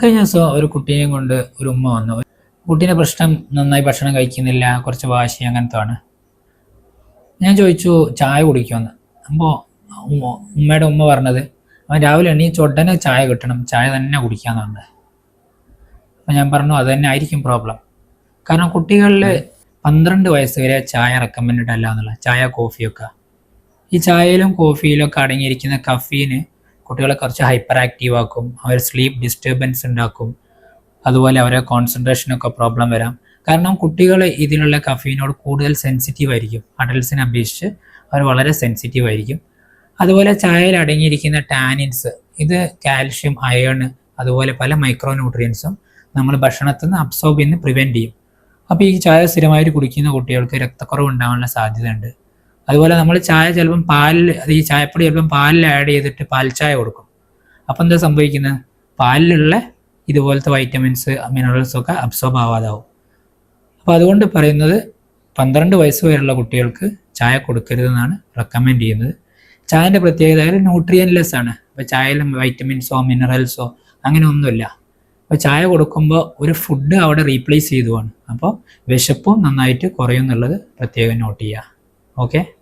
കഴിഞ്ഞ ദിവസം ഒരു കുട്ടീനെയും കൊണ്ട് ഒരു ഉമ്മ വന്നു. കുട്ടീന്റെ പ്രശ്നം നന്നായി ഭക്ഷണം കഴിക്കുന്നില്ല കുറച്ച് വാശി അങ്ങനത്തെ ആണ് ഞാൻ ചോദിച്ചു ചായ കുടിക്കുമെന്ന്? അപ്പോൾ ഉമ്മയുടെ ഉമ്മ പറഞ്ഞത് അവൻ രാവിലെ എണീച്ച് ഉടനെ ചായ കിട്ടണം ചായ തന്നെ കുടിക്കാന്നാണ്. അപ്പം ഞാൻ പറഞ്ഞു അത് തന്നെ ആയിരിക്കും പ്രോബ്ലം കാരണം കുട്ടികളിൽ പന്ത്രണ്ട് വയസ്സ് വരെ ചായ റെക്കമെൻഡ് അല്ല എന്നുള്ള ചായ കോഫിയൊക്കെ ഈ ചായയിലും കോഫിയിലും ഒക്കെ അടങ്ങിയിരിക്കുന്ന കഫീന് കുട്ടികളെ കുറച്ച് ഹൈപ്പർ ആക്റ്റീവ് ആക്കും. അവർ സ്ലീപ്പ് ഡിസ്റ്റർബൻസ് ഉണ്ടാക്കും. അതുപോലെ അവരെ കോൺസെൻട്രേഷനൊക്കെ പ്രോബ്ലം വരാം. കാരണം കുട്ടികൾ ഇതിലുള്ള കഫീനോട് കൂടുതൽ സെൻസിറ്റീവ് ആയിരിക്കും. അഡൽസിനെ അപേക്ഷിച്ച് അവർ വളരെ സെൻസിറ്റീവ് ആയിരിക്കും. അതുപോലെ ചായയിൽ അടങ്ങിയിരിക്കുന്ന ടാനിൻസ് ഇത് കാൽഷ്യം അയൺ അതുപോലെ പല മൈക്രോ ന്യൂട്രിയൻസും നമ്മൾ ഭക്ഷണത്തിൽ നിന്ന് അബ്സോർബ് ചെയ്യുന്ന പ്രിവെന്റ് ചെയ്യും. അപ്പോൾ ഈ ചായ സ്ഥിരമായിട്ട് കുടിക്കുന്ന കുട്ടികൾക്ക് രക്തക്കുറവ് ഉണ്ടാകാനുള്ള സാധ്യതയുണ്ട്. അതുപോലെ നമ്മൾ ചായ ചിലപ്പം പാലിൽ ഈ ചായപ്പൊടി ചിലപ്പം പാലിൽ ആഡ് ചെയ്തിട്ട് പാൽ ചായ കൊടുക്കും. അപ്പം എന്താ സംഭവിക്കുന്നത് പാലിലുള്ള ഇതുപോലത്തെ വൈറ്റമിൻസ് മിനറൽസ് ഒക്കെ അബ്സോർബ് ആവാതാവും. അപ്പോൾ അതുകൊണ്ട് പറയുന്നത് പന്ത്രണ്ട് വയസ്സ് വരെയുള്ള കുട്ടികൾക്ക് ചായ കൊടുക്കരുതെന്നാണ് റെക്കമെൻഡ് ചെയ്യുന്നത്. ചായന്റെ പ്രത്യേകത ന്യൂട്രിയൻലെസ് ആണ്. അപ്പോൾ ചായയിലും വൈറ്റമിൻസോ മിനറൽസോ അങ്ങനെ ഒന്നുമില്ല. അപ്പോൾ ചായ കൊടുക്കുമ്പോൾ ഒരു ഫുഡ് അവിടെ റീപ്ലേസ് ചെയ്തുവാണ്. അപ്പോൾ വിശപ്പും നന്നായിട്ട് കുറയും എന്നുള്ളത് പ്രത്യേകം നോട്ട് ചെയ്യുക. okay?